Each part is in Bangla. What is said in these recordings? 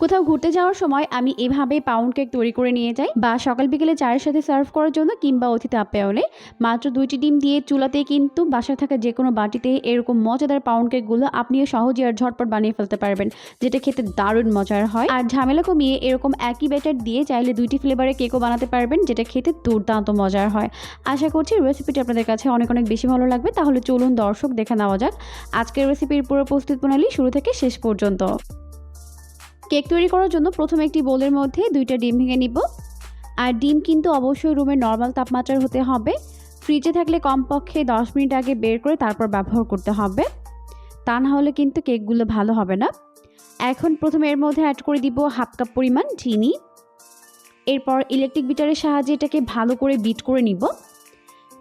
কোথাও ঘুরতে যাওয়ার সময় আমি এভাবে পাউন্ড কেক তৈরি করে নিয়ে যাই বা সকাল বিকেলে চায়ের সাথে সার্ভ করার জন্য কিংবা অতিথি আপ্যায়নে। মাত্র দুইটি ডিম দিয়ে চুলাতে কিন্তু বাসায় থাকা যে কোনো বাটিতে এরকম মজাদার পাউন্ড কেকগুলো আপনিও সহজে আর ঝটপট বানিয়ে ফেলতে পারবেন, যেটা খেতে দারুণ মজার হয়। আর ঝামেলা কমিয়ে এরকম একই ব্যাটার দিয়ে চাইলে দুইটি ফ্লেভারের কেকও বানাতে পারবেন, যেটা খেতে দুর্দান্ত মজার হয়। আশা করছি রেসিপিটি আপনাদের কাছে অনেক অনেক বেশি ভালো লাগবে, তাহলে চলুন দর্শক দেখে নেওয়া যাক। আজকের রেসিপির পুরো প্রস্তুত প্রণালী শুরু থেকে শেষ পর্যন্ত। কেক তৈরি করার জন্য প্রথমে একটি বোলের মধ্যে দুইটা ডিম ভেঙে নিব। আর ডিম কিন্তু অবশ্যই রুমের নর্মাল তাপমাত্রার হতে হবে। ফ্রিজে থাকলে কমপক্ষে দশ মিনিট আগে বের করে তারপর ব্যবহার করতে হবে। তা না হলে কিন্তু কেকগুলো ভালো হবে না। এখন প্রথমে এর মধ্যে অ্যাড করে দিব হাফ কাপ পরিমাণ চিনি। এরপর ইলেকট্রিক বিটারের সাহায্যে এটাকে ভালো করে বিট করে নিব।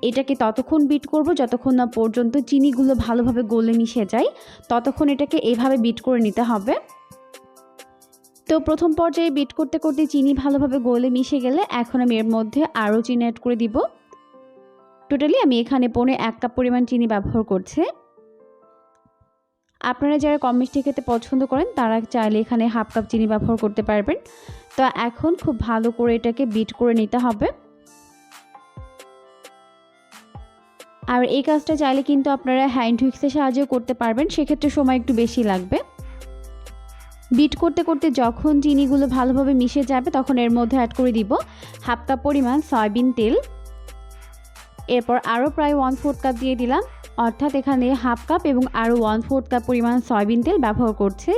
এটাকে ততক্ষণ বিট করব যতক্ষণ না পর্যন্ত চিনিগুলো ভালোভাবে গলে মিশে যায়। ততক্ষণ এটাকে এভাবে বিট করে নিতে হবে। তো প্রথম পর্যায়ে বিট করতে করতে চিনি ভালোভাবে গলে মিশে গেলে এখন আমি এর মধ্যে আরও চিনি অ্যাড করে দিব। টোটালি আমি এখানে পৌনে এক কাপ পরিমাণ চিনি ব্যবহার করছি। আপনারা যারা কম মিষ্টি খেতে পছন্দ করেন, তারা চাইলে এখানে হাফ কাপ চিনি ব্যবহার করতে পারবেন। তো এখন খুব ভালো করে এটাকে বিট করে নিতে হবে। আর এই কাজটা চাইলে কিন্তু আপনারা হ্যান্ড হুইক্সের সাহায্যেও করতে পারবেন, সেক্ষেত্রে সময় একটু বেশি লাগবে। বিট করতে করতে যখন চিনিগুলো ভালোভাবে মিশে যাবে, তখন এর মধ্যে অ্যাড করে দিব হাফ কাপ পরিমাণ সয়াবিন তেল। এরপর আরও প্রায় ওয়ান ফোর্থ কাপ দিয়ে দিলাম। অর্থাৎ এখানে হাফ কাপ এবং আরও ওয়ান ফোর্থ কাপ পরিমাণ সয়াবিন তেল ব্যবহার করছে।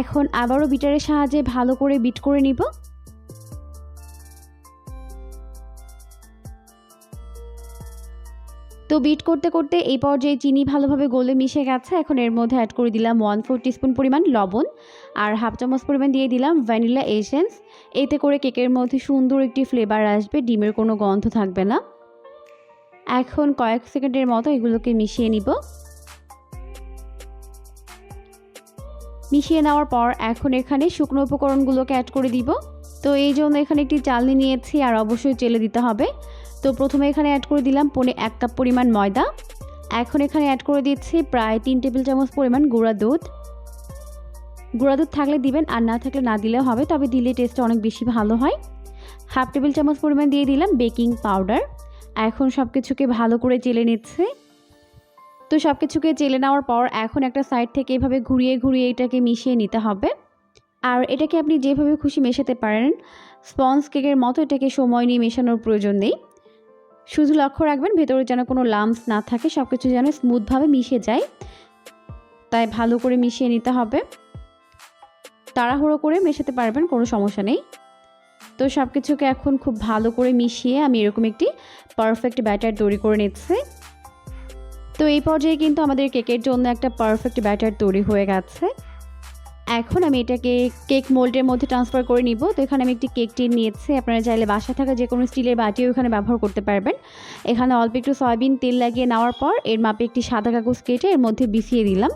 এখন আবারও বিটারের সাহায্যে ভালো করে বিট করে নিব। তো বিট করতে করতে এই পর্যায়ে চিনি ভালোভাবে গলে মিশে গেছে। এখন এর মধ্যে অ্যাড করে দিলাম ওয়ান ফোর টিস্পুন পরিমাণ লবণ আর হাফ চামচ পরিমাণ দিয়ে দিলাম ভ্যানিলা এসেন্স এতে করে কেকের মধ্যে সুন্দর একটি ফ্লেভার আসবে, ডিমের কোনো গন্ধ থাকবে না। এখন কয়েক সেকেন্ডের মতো এগুলোকে মিশিয়ে নিব। মিশিয়ে নেওয়ার পর এখন এখানে শুকনো উপকরণগুলোকে অ্যাড করে দিব। তো এই জন্য এখানে একটি চালনি নিয়েছি আর অবশ্যই চেলে দিতে হবে। তো প্রথমে এখানে অ্যাড করে দিলাম পনে এক কাপ পরিমাণ ময়দা। এখন এখানে অ্যাড করে দিচ্ছি প্রায় তিন টেবিল চামচ পরিমাণ গুঁড়া দুধ। গুঁড়া দুধ থাকলে দিবেন, আর না থাকলে না দিলেও হবে, তবে দিলে টেস্টটা অনেক বেশি ভালো হয়। হাফ টেবিল চামচ পরিমাণ দিয়ে দিলাম বেকিং পাউডার। এখন সব কিছুকে ভালো করে চেলে নিচ্ছে। তো সব কিছুকে চেলে নেওয়ার পর এখন একটা সাইড থেকে এভাবে ঘুরিয়ে ঘুরিয়ে এটাকে মিশিয়ে নিতে হবে। আর এটাকে আপনি যেভাবে খুশি মেশাতে পারেন স্পঞ্জ কেকের মতো এটাকে সময় নিয়ে মেশানোর প্রয়োজন নেই। শুধু লক্ষ্য রাখবেন, ভেতরে যেন কোনো লামস না থাকে সব কিছু যেন স্মুথভাবে মিশে যায়। তাই ভালো করে মিশিয়ে নিতে হবে। তাড়াহুড়ো করে মেশাতে পারবেন, কোনো সমস্যা নেই। তো সব কিছুকে এখন খুব ভালো করে মিশিয়ে আমি এরকম একটি পারফেক্ট ব্যাটার তৈরি করে নিচ্ছি। তো এই পর্যায়ে কিন্তু আমাদের কেকের জন্য একটা পারফেক্ট ব্যাটার তৈরি হয়ে গেছে। এখন আমি এটাকে কেক মোল্ডের মধ্যে ট্রান্সফার করে নিব। তো এখানে আমি একটি কেক টিন নিয়েছি। আপনারা চাইলে বাসা থাকা যে কোনো স্টিলের বাটিও এখানে ব্যবহার করতে পারবেন। এখানে অল্প একটু সয়াবিন তেল লাগিয়ে নেওয়ার পর এর মাপে একটি সাদা কাগজ কেটে এর মধ্যে বিছিয়ে দিলাম।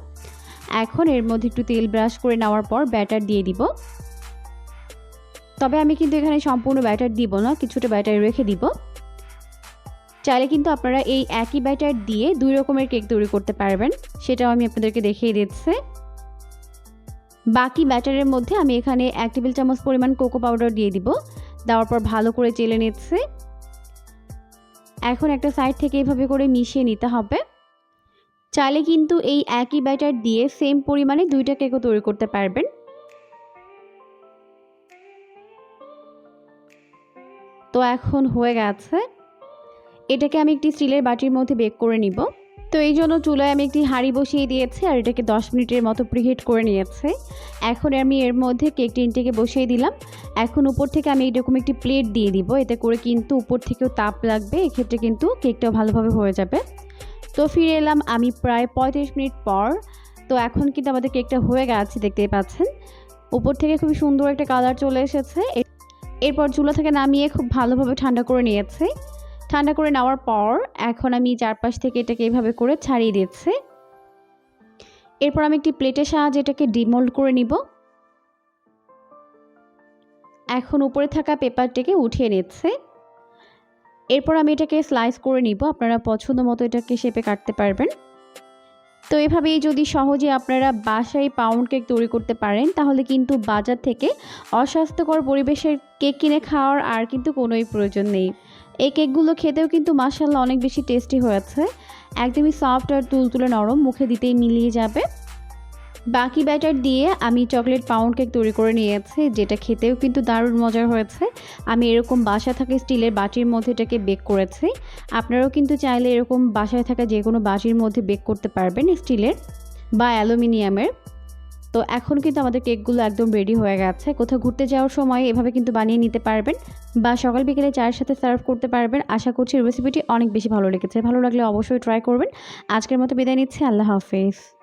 এখন এর মধ্যে একটু তেল ব্রাশ করে নেওয়ার পর ব্যাটার দিয়ে দিব। তবে আমি কিন্তু এখানে সম্পূর্ণ ব্যাটার দিব না, কিছুটা ব্যাটার রেখে দিব। চাইলে কিন্তু আপনারা এই একই ব্যাটার দিয়ে দুই রকমের কেক তৈরি করতে পারবেন। সেটাও আমি আপনাদেরকে দেখিয়ে দিচ্ছি। বাকি ব্যাটারের মধ্যে আমি এখানে এক টেবিল চামচ পরিমাণ কোকো পাউডার দিয়ে দিব। দেওয়ার পর ভালো করে চেলে নিচ্ছে। এখন একটা সাইড থেকে এভাবে করে মিশিয়ে নিতে হবে। চাইলে কিন্তু এই একই ব্যাটার দিয়ে সেম পরিমাণে দুইটা কেকও তৈরি করতে পারবেন। তো এখন হয়ে গেছে। এটাকে আমি একটি স্টিলের বাটির মধ্যে বেক করে নিব। তো এই জন্য চুলায় আমি একটি হাঁড়ি বসিয়ে দিয়েছি আর এটাকে দশ মিনিটের মতো প্রিহিট করে নিয়েছে। এখন আমি এর মধ্যে কেক টিনটিকে বসিয়ে দিলাম। এখন উপর থেকে আমি এরকম একটি প্লেট দিয়ে দিব। এতে করে কিন্তু উপর থেকেও তাপ লাগবে। এক্ষেত্রে কিন্তু কেকটাও ভালোভাবে হয়ে যাবে। তো ফিরে এলাম আমি প্রায় পঁয়ত্রিশ মিনিট পর। তো এখন কিন্তু আমাদের কেকটা হয়ে গেছে, দেখতেই পাচ্ছেন। উপর থেকে খুবই সুন্দর একটা কালার চলে এসেছে। এরপর চুলা থেকে নামিয়ে খুব ভালোভাবে ঠান্ডা করে নিয়েছে। ঠান্ডা করে নেওয়ার পর এখন আমি চারপাশ থেকে এটাকে এইভাবে করে ছাড়িয়ে দিচ্ছি। এরপর আমি একটি প্লেটের সাহায্যে এটাকে ডিমোল্ড করে নিব। এখন উপরে থাকা পেপারটিকে উঠিয়ে নিচ্ছে। এরপর আমি এটাকে স্লাইস করে নিব। আপনারা পছন্দ মতো এটাকে শেপে কাটতে পারবেন। তো এভাবেই যদি সহজে আপনারা বাসায় পাউন্ড কেক তৈরি করতে পারেন, তাহলে কিন্তু বাজার থেকে অস্বাস্থ্যকর পরিবেশের কেক কিনে খাওয়ার আর কিন্তু কোনোই প্রয়োজন নেই। এই কেকগুলো খেতেও কিন্তু মাসাল্লাহ অনেক বেশি টেস্টি হয়েছে। একদমই সফট আর তুলতুলে নরম, মুখে দিতেই মিলিয়ে যাবে। বাকি ব্যাটার দিয়ে আমি চকলেট পাউন্ড কেক তৈরি করে নিয়েছি, যেটা খেতেও কিন্তু দারুণ মজার হয়েছে। আমি এরকম বাসা থাকা স্টিলের বাটির মধ্যে এটাকে বেক করেছি। আপনারাও কিন্তু চাইলে এরকম বাসায় থাকা যে কোনো বাটির মধ্যে বেক করতে পারবেন স্টিলের বা অ্যালুমিনিয়ামের। তো এখন কিন্তু আমাদের কেকগুলো একদম রেডি হয়ে গেছে। কোথাও ঘুরতে যাওয়ার সময় এভাবে কিন্তু বানিয়ে নিতে পারবেন বা সকাল বিকেলে চায়ের সাথে সার্ভ করতে পারবেন। আশা করছি রেসিপিটি অনেক বেশি ভালো লেগেছে। ভালো লাগলে অবশ্যই ট্রাই করবেন। আজকের মতো বিদায় নিচ্ছি। আল্লাহ হাফেজ।